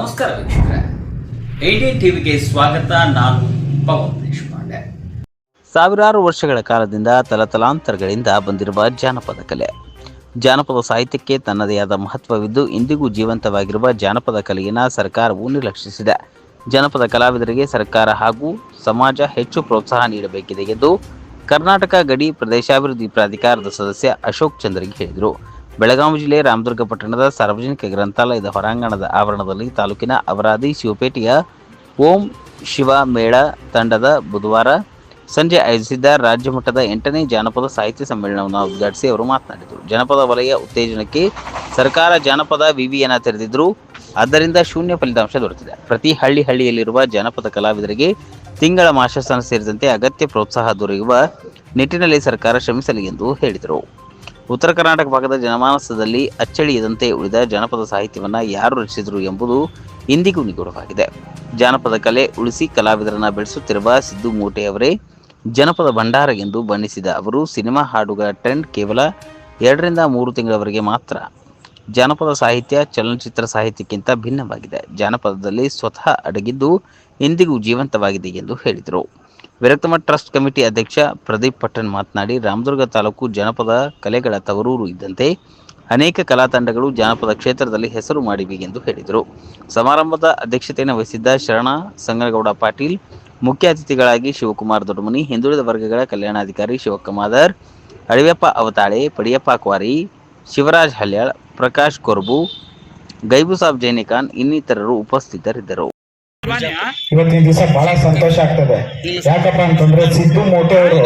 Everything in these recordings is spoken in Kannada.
ನಮಸ್ಕಾರ ವೀಕ್ಷಕರೇ. ಐಡಿ ಟಿವಿಗೆ ಸ್ವಾಗತ. ನಾನು ಪವನ್ ದೇಶಪಾಂಡೆ. ಸಾವಿರಾರು ವರ್ಷಗಳ ಕಾಲದಿಂದ ತಲತಲಾಂತರಗಳಿಂದ ಬಂದಿರುವ ಜಾನಪದ ಕಲೆ. ಜಾನಪದ ಸಾಹಿತ್ಯಕ್ಕೆ ತನ್ನದೇ ಆದ ಮಹತ್ವವಿದ್ದು ಇಂದಿಗೂ ಜೀವಂತವಾಗಿರುವ ಜಾನಪದ ಕಲೆಯನ್ನು ಸರ್ಕಾರವು ನಿರ್ಲಕ್ಷಿಸಿದೆ. ಜಾನಪದ ಕಲಾವಿದರಿಗೆ ಸರ್ಕಾರ ಹಾಗೂ ಸಮಾಜ ಹೆಚ್ಚು ಪ್ರೋತ್ಸಾಹ ನೀಡಬೇಕಿದೆ ಎಂದು ಕರ್ನಾಟಕ ಗಡಿ ಪ್ರದೇಶಾಭಿವೃದ್ಧಿ ಪ್ರಾಧಿಕಾರದ ಸದಸ್ಯ ಅಶೋಕ್ ಚಂದ್ರಿಗೆ ಹೇಳಿದರು. ಬೆಳಗಾವಿ ಜಿಲ್ಲೆ ರಾಮದುರ್ಗ ಪಟ್ಟಣದ ಸಾರ್ವಜನಿಕ ಗ್ರಂಥಾಲಯದ ಹೊರಾಂಗಣದ ಆವರಣದಲ್ಲಿ ತಾಲೂಕಿನ ಅವರಾದಿ ಶಿವಪೇಟೆಯ ಓಂ ಶಿವ ಮೇಳ ತಂಡದ ಬುಧವಾರ ಸಂಜೆ ಆಯೋಜಿಸಿದ್ದ ರಾಜ್ಯ ಮಟ್ಟದ ಎಂಟನೇ ಜಾನಪದ ಸಾಹಿತ್ಯ ಸಮ್ಮೇಳನವನ್ನು ಉದ್ಘಾಟಿಸಿ ಅವರು ಮಾತನಾಡಿದರು. ಜನಪದ ವಲಯ ಉತ್ತೇಜನಕ್ಕೆ ಸರ್ಕಾರ ಜಾನಪದ ವಿವಿಯನ್ನು ತೆರೆದಿದ್ದರು ಆದ್ದರಿಂದ ಶೂನ್ಯ ಫಲಿತಾಂಶ ದೊರೆತಿದೆ. ಪ್ರತಿ ಹಳ್ಳಿ ಹಳ್ಳಿಯಲ್ಲಿರುವ ಜಾನಪದ ಕಲಾವಿದರಿಗೆ ತಿಂಗಳ ಮಾಶಾಸನ ಸೇರಿದಂತೆ ಅಗತ್ಯ ಪ್ರೋತ್ಸಾಹ ದೊರೆಯುವ ನಿಟ್ಟಿನಲ್ಲಿ ಸರ್ಕಾರ ಶ್ರಮಿಸಲಿ ಎಂದು ಹೇಳಿದರು. ಉತ್ತರ ಕರ್ನಾಟಕ ಭಾಗದ ಜನಮಾನಸದಲ್ಲಿ ಅಚ್ಚಳಿಯದಂತೆ ಉಳಿದ ಜಾನಪದ ಸಾಹಿತ್ಯವನ್ನು ಯಾರು ರಚಿಸಿದರು ಎಂಬುದು ಇಂದಿಗೂ ನಿಗೂಢವಾಗಿದೆ. ಜಾನಪದ ಕಲೆ ಉಳಿಸಿ ಕಲಾವಿದರನ್ನ ಬೆಳೆಸುತ್ತಿರುವ ಸಿದ್ದು ಮೂಟೆ ಅವರೇ ಜನಪದ ಭಂಡಾರ ಎಂದು ಬಣ್ಣಿಸಿದ ಅವರು ಸಿನಿಮಾ ಹಾಡುಗಳ ಟ್ರೆಂಡ್ ಕೇವಲ ಎರಡರಿಂದ ಮೂರು ತಿಂಗಳವರೆಗೆ ಮಾತ್ರ. ಜಾನಪದ ಸಾಹಿತ್ಯ ಚಲನಚಿತ್ರ ಸಾಹಿತ್ಯಕ್ಕಿಂತ ಭಿನ್ನವಾಗಿದೆ. ಜಾನಪದದಲ್ಲಿ ಸ್ವತಃ ಅಡಗಿದ್ದು ಇಂದಿಗೂ ಜೀವಂತವಾಗಿದೆ ಎಂದು ಹೇಳಿದರು. ವಿರಕ್ತಮಠ ಟ್ರಸ್ಟ್ ಕಮಿಟಿ ಅಧ್ಯಕ್ಷ ಪ್ರದೀಪ್ ಪಟ್ಟಣ್ ಮಾತನಾಡಿ, ರಾಮದುರ್ಗ ತಾಲೂಕು ಜನಪದ ಕಲೆಗಳ ತವರೂರು ಇದ್ದಂತೆ ಅನೇಕ ಕಲಾ ತಂಡಗಳು ಜಾನಪದ ಕ್ಷೇತ್ರದಲ್ಲಿ ಹೆಸರು ಮಾಡಿವೆ ಎಂದು ಹೇಳಿದರು. ಸಮಾರಂಭದ ಅಧ್ಯಕ್ಷತೆಯನ್ನು ವಹಿಸಿದ್ದ ಶರಣ ಸಂಗನಗೌಡ ಪಾಟೀಲ್, ಮುಖ್ಯ ಅತಿಥಿಗಳಾಗಿ ಶಿವಕುಮಾರ್ ದೊಡ್ಡಮನಿ, ಹಿಂದುಳಿದ ವರ್ಗಗಳ ಕಲ್ಯಾಣಾಧಿಕಾರಿ ಶಿವಕ್ಕ ಮಾದರ್ ಅವತಾಳೆ, ಪಡಿಯಪ್ಪ ಕ್ವಾರಿ ಶಿವರಾಜ್ ಹಲ್ಯಾಳ್, ಪ್ರಕಾಶ್ ಕೊರ್ಬು ಗೈಬು ಸಾಬ್ ಜೈನಿಖಾನ್ ಇನ್ನಿತರರು ಉಪಸ್ಥಿತರಿದ್ದರು. ಇವತ್ತಿನ ದಿವಸ ಬಹಳ ಸಂತೋಷ ಆಗ್ತದೆ. ಯಾಕಪ್ಪ ಅಂತಂದ್ರೆ ಸಿದ್ದು ಮೋಟೆ ಅವರು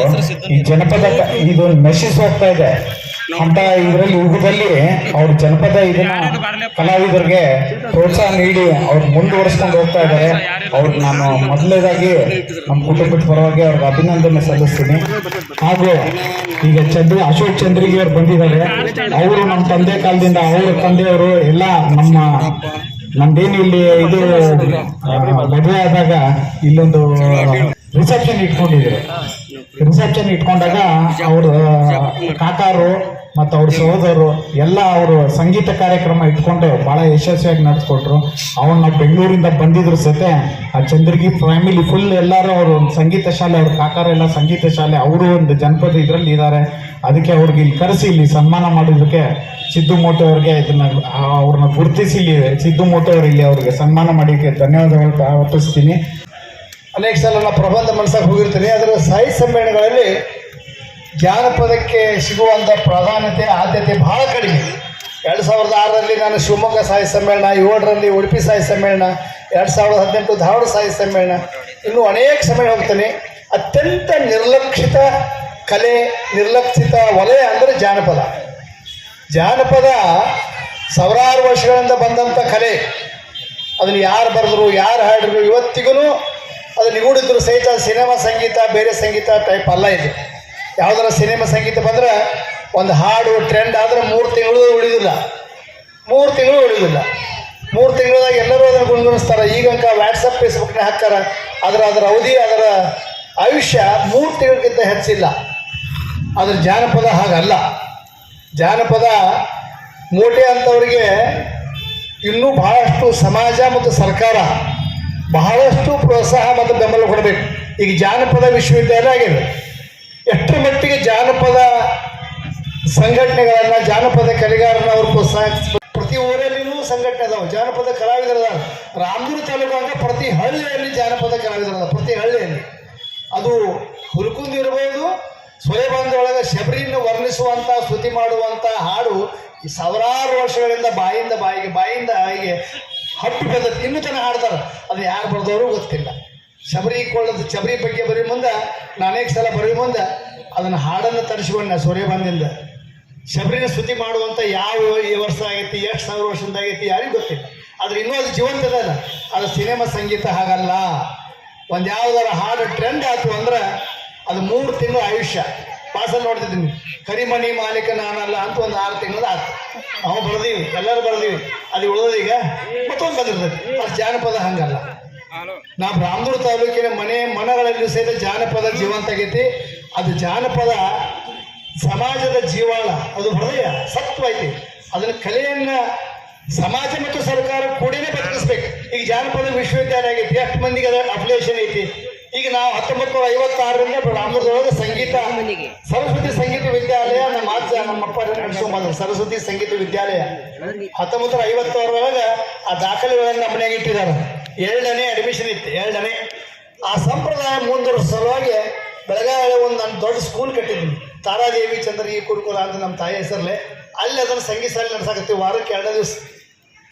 ಈ ಜನಪದ ಇದು ನಶಿಸಿ ಹೋಗ್ತಾ ಇದೆ. ಅಂತ ಇದರಲ್ಲಿ ಯುಗದಲ್ಲಿ ಅವ್ರ ಜನಪದ ಇದನ್ನ ಕಲಾವಿದರಿಗೆ ಪ್ರೋತ್ಸಾಹ ನೀಡಿ ಅವ್ರ ಮುಂದುವರಿಸ್ಕೊಂಡು ಹೋಗ್ತಾ ಇದ್ದಾರೆ? ಅವ್ರು ನಾನು ಮೊದಲನೇದಾಗಿ ನಮ್ಮ ಕುಟುಂಬದ ಪರವಾಗಿ ಅವ್ರಿಗೆ ಅಭಿನಂದನೆ ಸಲ್ಲಿಸ್ತೀನಿ. ಹಾಗೂ ಈಗ ಚಂದ್ರ ಅಶೋಕ್ ಚಂದ್ರಿಗೆ ಅವ್ರು ಬಂದಿದ್ದಾರೆ. ಅವರು ನಮ್ಮ ತಂದೆ ಕಾಲದಿಂದ ಅವ್ರ ತಂದೆಯವರು ಎಲ್ಲ ನಮ್ಮ ನಮ್ದೇನು ಇಲ್ಲಿ ಇದು ಮದುವೆ ಆದಾಗ ಇಲ್ಲೊಂದು ರಿಸೆಪ್ಷನ್ ಇಟ್ಕೊಂಡಿದ್ರು ರಿಸೆಪ್ಷನ್ ಇಟ್ಕೊಂಡಾಗ ಅವರು ಕಾಕಾರು ಮತ್ತು ಅವ್ರ ಸಹೋದರರು ಎಲ್ಲ ಅವರು ಸಂಗೀತ ಕಾರ್ಯಕ್ರಮ ಇಟ್ಕೊಂಡು ಭಾಳ ಯಶಸ್ವಿಯಾಗಿ ನಡೆಸ್ಕೊಟ್ರು. ಅವ್ರು ನಾವು ಬೆಂಗಳೂರಿಂದ ಬಂದಿದ್ರು ಸತೆ, ಆ ಚಂದ್ರಗಿ ಫ್ಯಾಮಿಲಿ ಫುಲ್ ಎಲ್ಲರೂ ಅವರು ಒಂದು ಸಂಗೀತ ಶಾಲೆ, ಅವ್ರ ಕಾಕಾರೆಲ್ಲ ಸಂಗೀತ ಶಾಲೆ, ಅವರು ಒಂದು ಜನಪದ ಇದರಲ್ಲಿ ಇದ್ದಾರೆ ಅದಕ್ಕೆ ಅವ್ರಿಗೆ ಇಲ್ಲಿ ಕರೆಸಿ, ಇಲ್ಲಿ ಸನ್ಮಾನ ಮಾಡಿದ್ದಕ್ಕೆ ಸಿದ್ದು ಮೋಟೆ ಅವ್ರಿಗೆ ಇದನ್ನ ಅವ್ರನ್ನ ಗುರುತಿಸಿ ಇಲ್ಲಿ ಸಿದ್ದು ಮೋಟೆ ಅವ್ರು ಇಲ್ಲಿ ಅವ್ರಿಗೆ ಸನ್ಮಾನ ಮಾಡಿದಕ್ಕೆ ಧನ್ಯವಾದಗಳು ಅರ್ಪಿಸ್ತೀನಿ ಅನೇಕ ಸಲ ನಾನು ಪ್ರಬಂಧ ಮನಸ್ಸಾಗಿ ಹೋಗಿರ್ತೀನಿ ಅದರ ಸಾಹಿತ್ಯ ಸಮ್ಮೇಳನಗಳಲ್ಲಿ ಜಾನಪದಕ್ಕೆ ಸಿಗುವಂಥ ಪ್ರಾಧಾನ್ಯತೆ, ಆದ್ಯತೆ ಬಹಳ ಕಡಿಮೆ. ಎರಡು ಸಾವಿರದ ಆರರಲ್ಲಿ ನಾನು ಶಿವಮೊಗ್ಗ ಸಾಹಿತ್ಯ ಸಮ್ಮೇಳನ, ಏಳರಲ್ಲಿ ಉಡುಪಿ ಸಾಹಿತ್ಯ ಸಮ್ಮೇಳನ, ಎರಡು ಸಾವಿರದ ಹದಿನೆಂಟು ಧಾರವಾಡ ಸಾಹಿತ್ಯ ಸಮ್ಮೇಳನ, ಇನ್ನೂ ಅನೇಕ ಸಮ್ಮೇಳನ ಹೋಗ್ತೀನಿ. ಅತ್ಯಂತ ನಿರ್ಲಕ್ಷಿತ ಕಲೆ, ನಿರ್ಲಕ್ಷಿತ ವಲಯ ಅಂದರೆ ಜಾನಪದ. ಜಾನಪದ ಸಾವಿರಾರು ವರ್ಷಗಳಿಂದ ಬಂದಂಥ ಕಲೆ. ಅದನ್ನು ಯಾರು ಬರೆದ್ರು, ಯಾರು ಹಾಡಿದ್ರು ಇವತ್ತಿಗೂ ಅದು ನಿಗೂಢಿದ್ರು ಸಹಿತ ಸಿನಿಮಾ ಸಂಗೀತ, ಬೇರೆ ಸಂಗೀತ ಟೈಪ್ ಅಲ್ಲ ಇದು ಯಾವುದರ ಸಿನಿಮಾ ಸಂಗೀತ ಬಂದ್ರೆ ಒಂದು ಹಾಡು ಟ್ರೆಂಡ್ ಆದರೆ ಮೂರು ತಿಂಗಳು ಉಳಿದಿಲ್ಲ. ಮೂರು ತಿಂಗಳು ಉಳಿದಿಲ್ಲ. ಮೂರು ತಿಂಗಳದಾಗ ಎಲ್ಲರೂ ಅದನ್ನು ಗುಣಗುಣಿಸ್ತಾರೆ. ಈಗಂಕ ವಾಟ್ಸಪ್ ಫೇಸ್ಬುಕ್ನ ಹಾಕ್ತಾರ. ಅದರ ಅದರ ಅವಧಿ, ಅದರ ಆಯುಷ್ಯ ಮೂರು ತಿಂಗಳಿಗಿಂತ ಹೆಚ್ಚಿಲ್ಲ. ಅದ್ರ ಜಾನಪದ ಹಾಗಲ್ಲ. ಜಾನಪದ ಮೋಟೆ ಅಂಥವ್ರಿಗೆ ಇನ್ನೂ ಬಹಳಷ್ಟು ಸಮಾಜ ಮತ್ತು ಸರ್ಕಾರ ಬಹಳಷ್ಟು ಪ್ರೋತ್ಸಾಹ ಮತ್ತು ಬೆಂಬಲ ಕೊಡಬೇಕು. ಈಗ ಜಾನಪದ ವಿಶ್ವವಿದ್ಯಾಲಯ ಆಗಿದೆ. ಎಷ್ಟರ ಮಟ್ಟಿಗೆ ಜಾನಪದ ಸಂಘಟನೆಗಳನ್ನು, ಜಾನಪದ ಕಲೆಗಾರನ ಅವರು ಪ್ರೋತ್ಸಾಹ ಪ್ರತಿ ಊರಲ್ಲಿನೂ ಸಂಘಟನೆ ಅದಾವೆ. ಜಾನಪದ ಕಲಾವಿದರು ಅದಾವೆ ರಾಮದುರ್ಗ ತಾಲೂಕು ಅಂದ್ರೆ ಪ್ರತಿ ಹಳ್ಳಿಯಲ್ಲಿ ಜಾನಪದ ಕಲಾವಿದರು ಅದಾವೆ ಪ್ರತಿ ಹಳ್ಳಿಯಲ್ಲಿ. ಅದು ಹುಲ್ಕುಂದಿ ಇರ್ಬೋದು ಸೊಲೆಬಂದೊಳಗೆ ಶಬರಿಯನ್ನು ವರ್ಣಿಸುವಂಥ ಸ್ತುತಿ ಮಾಡುವಂಥ ಹಾಡು ಸಾವಿರಾರು ವರ್ಷಗಳಿಂದ ಬಾಯಿಂದ ಬಾಯಿಗೆ ಬಾಯಿಂದ ಬಾಯಿಗೆ ಹಪ್ಪಿ ಬೆಳೆದ ಇನ್ನೂ ಜನ ಹಾಡ್ತಾರೆ ಅದು ಯಾರು ಬರೆದವರು ಗೊತ್ತಿಲ್ಲ. ಶಬರಿ ಕೊಳ್ಳದ ಶಬರಿ ಬಗ್ಗೆ ಬರೀ ಮುಂದೆ ನಾನು ಅನೇಕ ಸಲ ಬರೀ ಮುಂದೆ, ಅದನ್ನು ಹಾಡನ್ನು ತರಿಸ್ಕೊಂಡೆ ಸೂರ್ಯ ಬಂದಿಂದ. ಶಬರಿನ ಸ್ತುತಿ ಮಾಡುವಂಥ ಯಾವ ಈ ವರ್ಷ ಆಗೈತಿ, ಎಷ್ಟು ಸಾವಿರ ವರ್ಷದಿಂದ ಆಗೈತಿ ಯಾರಿಗೂ ಗೊತ್ತಿಲ್ಲ. ಆದ್ರೆ ಇನ್ನೂ ಅದು ಜೀವಂತ ಅದು ಸಿನಿಮಾ ಸಂಗೀತ ಹಾಗಲ್ಲ. ಒಂದು ಯಾವ್ದಾರ ಹಾಡು ಟ್ರೆಂಡ್ ಆಯ್ತು ಅಂದ್ರೆ ಅದು ಮೂರು ತಿಂಗಳು ಆಯುಷ್ಯ. ಪಾಸಲ್ಲಿ ನೋಡ್ತಿದ್ದೀನಿ. ಕರಿಮಣಿ ಮಾಲೀಕ ನಾನಲ್ಲ ಅಂತ ಒಂದು ಆರು ತಿಂಗಳದ ಆಯ್ತು. ನಾವು ಬರ್ದೀವಿ ಎಲ್ಲರೂ ಬರ್ದೀವಿ. ಅದು ಈಗ ಮತ್ತೊಂದು ಬಂದಿರ್ತದೆ. ಅದು ಜಾನಪದ ಹಂಗಲ್ಲ. ನಾವು ಬ್ರಾಹ್ಮಣ ತಾಲೂಕಿನ ಮನೆ ಮನಗಳಲ್ಲಿ ಸಹಿತ ಜಾನಪದ ಜೀವಂತ ಆಗೈತಿ. ಅದು ಜಾನಪದ ಸಮಾಜದ ಜೀವಾಳ. ಅದು ಹೃದಯ ಸತ್ವ ಐತಿ. ಅದನ್ನ ಕಲೆಯನ್ನ ಸಮಾಜ ಮತ್ತು ಸರ್ಕಾರ ಕೂಡಿನೇ ಬದುಕಿಸ್ಬೇಕು ಜಾನಪದ ವಿಶ್ವವಿದ್ಯಾಲಯ ಆಗೈತಿ ಎಷ್ಟು ಮಂದಿಗೆ ಅದರ ಅಪ್ಲಿಕೇಶನ್ ಐತಿ. ಈಗ ನಾವು ಹತ್ತೊಂಬತ್ತು ನೂರ ಐವತ್ತಾರರಿಂದ ರಾಮದುರ್ಗದೊಳಗೆ ಸಂಗೀತ ಸರಸ್ವತಿ ಸಂಗೀತ ವಿದ್ಯಾಲಯ ನಮ್ಮ ಅಜ್ಜ ನಮ್ಮಪ್ಪ ಮಾತ್ರ ಸರಸ್ವತಿ ಸಂಗೀತ ವಿದ್ಯಾಲಯ. ಹತ್ತೊಂಬತ್ತು ನೂರ ಐವತ್ತಾರರೊಳಗೆ ಆ ದಾಖಲೆಗಳನ್ನು ನಮ್ಮ ಮನೆಯಾಗ ಇಟ್ಟಿದ್ದಾರೆ. ಎರಡನೇ ಅಡ್ಮಿಷನ್ ಇತ್ತು. ಎರಡನೇ. ಆ ಸಂಪ್ರದಾಯ ಮುಂದುವರಿಸೋ ಸಲುವಾಗಿ ಬೆಳಗಾವಿ ಒಂದು ನಾನು ದೊಡ್ಡ ಸ್ಕೂಲ್ ಕಟ್ಟಿದ್ವಿ ತಾರಾದೇವಿ ಚಂದ್ರ ಈ ಕುರುಕುಲ ಅಂತ ನಮ್ಮ ತಾಯಿ ಹೆಸರಲ್ಲೇ. ಅಲ್ಲಿ ಅದನ್ನು ಸಂಗೀತ ಶಾಲೆ ನಡೆಸಾಕತ್ತೀವಿ. ವಾರಕ್ಕೆ ಎರಡು ದಿವಸ.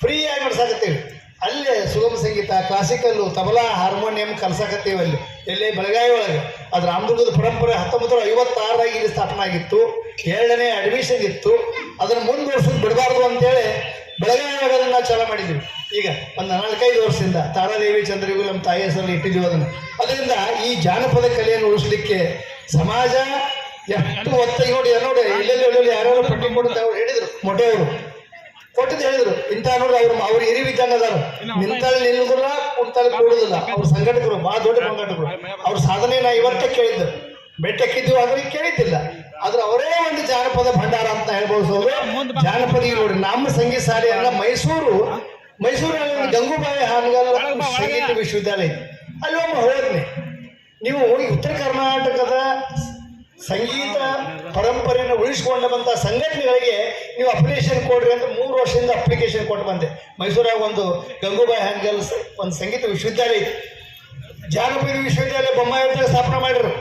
ಫ್ರೀಯಾಗಿ ನಡ್ಸಾಕತ್ತೀವಿ. ಅಲ್ಲೇ ಸುಗಮ ಸಂಗೀತ ಕ್ಲಾಸಿಕಲ್ಲು ತಬಲಾ ಹಾರ್ಮೋನಿಯಂ ಕಲಸಕತ್ತೀವಿ ಅಲ್ಲಿ. ಎಲ್ಲೇ? ಬೆಳಗಾವಿ ಒಳಗೆ. ಅದು ರಾಮದುರ್ಗದ ಪರಂಪರೆ ಹತ್ತೊಂಬತ್ತು ನೂರ ಇಲ್ಲಿ ಸ್ಥಾಪನೆ ಆಗಿತ್ತು. ಎರಡನೇ ಅಡ್ಮಿಷನ್ ಇತ್ತು. ಅದನ್ನು ಮುಂದುವರ್ಸೋದು ಬಿಡಬಾರ್ದು ಅಂತೇಳಿ ಬೆಳಗಾವಿ ಅದನ್ನು ನಾವು ಚಾಲ ಮಾಡಿದ್ವಿ. ಈಗ ಒಂದು ನಾಲ್ಕೈದು ವರ್ಷದಿಂದ ತಾರಾದೇವಿ ಚಂದ್ರಿಗು ನಮ್ಮ ತಾಯಿ ಹೆಸರಲ್ಲಿ ಇಟ್ಟಿದ್ದೀವಿ ಅದನ್ನು. ಅದರಿಂದ ಈ ಜಾನಪದ ಕಲೆಯನ್ನು ಉಳಿಸ್ಲಿಕ್ಕೆ ಸಮಾಜ ಎಷ್ಟು ಒತ್ತಾಗಿ ನೋಡಿ ನೋಡಿ, ಎಲ್ಲೆಲ್ಲಿ ಯಾರ್ಯಾರು ಪಟ್ಟಿ ಕೊಡುತ್ತೆ ಅವ್ರು ಹೇಳಿದ್ರು. ಮೊಟೆಯವರು ಕೊಟ್ಟಿದ್ದು ಹೇಳಿದ್ರು. ಇಂಥ ನೋಡ್ರಿ ಅವ್ರು ಅವ್ರು ಇರಿ ಇದ್ದಂಗೆ ಅದಾರ ನಿಂತಲ್ಲಿ ನಿಲ್ಲುದಿಲ್ಲ ಕುಂತಲ್ಲಿ ಕೂಡುದಿಲ್ಲ. ಅವ್ರ ಸಂಘಟಕರು ಬಹಳ ದೊಡ್ಡ ಸಂಘಟಕರು. ಅವ್ರ ಸಾಧನೆ ನಾ ಇವತ್ತೇ ಕೇಳಿದ್ದು ಬೆಟ್ಟಕ್ಕಿದ್ದು ಆದ್ರೆ ಕೇಳಿದ್ದಿಲ್ಲ ಆದ್ರೆ ಅವರೇ ಒಂದು ಜಾನಪದ ಭಂಡಾರ ಅಂತ ಹೇಳ್ಬೋದು ಜಾನಪದ ನೋಡ್ರಿ ನಮ್ಮ ಸಂಗೀತ ಶಾಲೆಯನ್ನ ಮೈಸೂರು. ಮೈಸೂರಿನಲ್ಲಿ ಒಂದು ಗಂಗೂಬಾಯಿ ಹಾನಗಲ್ ಸಂಗೀತ ವಿಶ್ವವಿದ್ಯಾಲಯ. ಅಲ್ಲಿ ಒಮ್ಮೆ ಹೋದ್ನಿ. ನೀವು ಉತ್ತರ ಕರ್ನಾಟಕದ ಸಂಗೀತ ಪರಂಪರೆಯನ್ನು ಉಳಿಸಿಕೊಂಡಂತ ಸಂಘಟನೆಗಳಿಗೆ ನೀವು ಅಪ್ಲಿಕೇಶನ್ ಕೊಡ್ರಿ ಅಂತ ಮೂರು ವರ್ಷದಿಂದ ಅಪ್ಲಿಕೇಶನ್ ಕೊಟ್ಟು ಬಂದೆ. ಮೈಸೂರಾಗ ಒಂದು ಗಂಗೂಬಾಯಿ ಹ್ಯಾಂಗಲ್ ಒಂದು ಸಂಗೀತ ವಿಶ್ವವಿದ್ಯಾಲಯ ಇತ್ತು. ಜಾನಪದ ವಿಶ್ವವಿದ್ಯಾಲಯ ಬೊಮ್ಮಾಯಿದಾಗ ಸ್ಥಾಪನೆ ಮಾಡಿದ್ರು.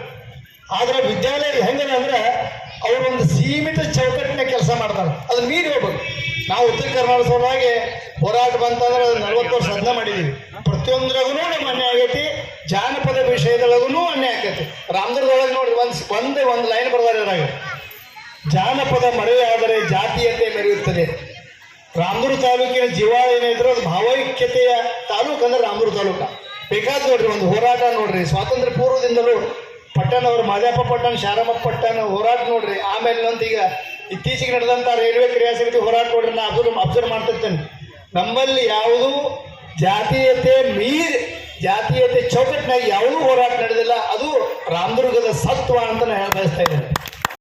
ಆದ್ರೆ ವಿದ್ಯಾಲಯ ಹೆಂಗದ ಅಂದ್ರೆ ಅವರು ಒಂದು ಸೀಮಿತ ಚೌಕಟ್ಟಿನ ಕೆಲಸ ಮಾಡ್ತಾರೆ. ಅದನ್ನ ಮೀರಿ ಹೋಗ್ಬೇಕು. ನಾವು ಉತ್ತರ ಕರ್ನಾಟಕ ಸಲುವಾಗಿ ಹೋರಾಟ ಬಂತಂದ್ರೆ ಅದು ನಲ್ವತ್ತು ವರ್ಷ ಅದನ್ನ ಮಾಡಿದೀವಿ. ಪ್ರತಿಯೊಂದ್ರಾಗೂ ನಮ್ಮ ಮನೆ ಆಗೈತಿ. ಜಾನಪದ ವಿಷಯದೊಳಗೂ ಅನ್ಯಾಯ ಆಕೈತಿ. ರಾಮದುರ್ಗದೊಳಗೆ ನೋಡ್ರಿ, ಒಂದು ಒಂದೇ ಒಂದು ಲೈನ್ ಬರ್ದಾರ ಜಾನಪದ ಮರೆಯಾದರೆ ಜಾತೀಯತೆ ಮೆರೆಯುತ್ತದೆ. ರಾಮದುರ್ಗ ತಾಲೂಕಿನ ಜೀವ ಏನಿದ್ರು ಅದು ಭಾವೈಕ್ಯತೆಯ ತಾಲೂಕು ಅಂದ್ರೆ ರಾಮದುರ್ಗ ತಾಲೂಕ. ಬೇಕಾದ ನೋಡ್ರಿ, ಒಂದು ಹೋರಾಟ ನೋಡ್ರಿ. ಸ್ವಾತಂತ್ರ್ಯ ಪೂರ್ವದಿಂದಲೂ ಪಟ್ಟಣ ಅವರು ಮಾದೇಪ ಪಟ್ಟಣ ಶಾರಮ್ಮ ಪಟ್ಟಣ ಹೋರಾಟ ನೋಡ್ರಿ. ಆಮೇಲೆ ನಂತೀಗ ಇತ್ತೀಚೆಗೆ ನಡೆದಂಥ ರೈಲ್ವೆ ಕ್ರಿಯಾ ಹೋರಾಟ ನೋಡ್ರಿ ನಾ ಅಬ್ಸರ್ವ್ ಅಬ್ಸರ್ವ್ ಮಾಡ್ತಿರ್ತೇನೆ. ನಮ್ಮಲ್ಲಿ ಯಾವುದು ಜಾತೀಯತೆ ಮೀರಿ ಜಾತೀಯತೆ ಚೌಕಟ್ಟಿನಾಗ ಯಾವುದೂ ಹೋರಾಟ ನಡೆದಿಲ್ಲ. ಅದು ರಾಮದುರ್ಗದ ಸತ್ವ ಅಂತ ನಾನು ಹೇಳ ಬಯಸ್ತಾ ಇದ್ದೇನೆ.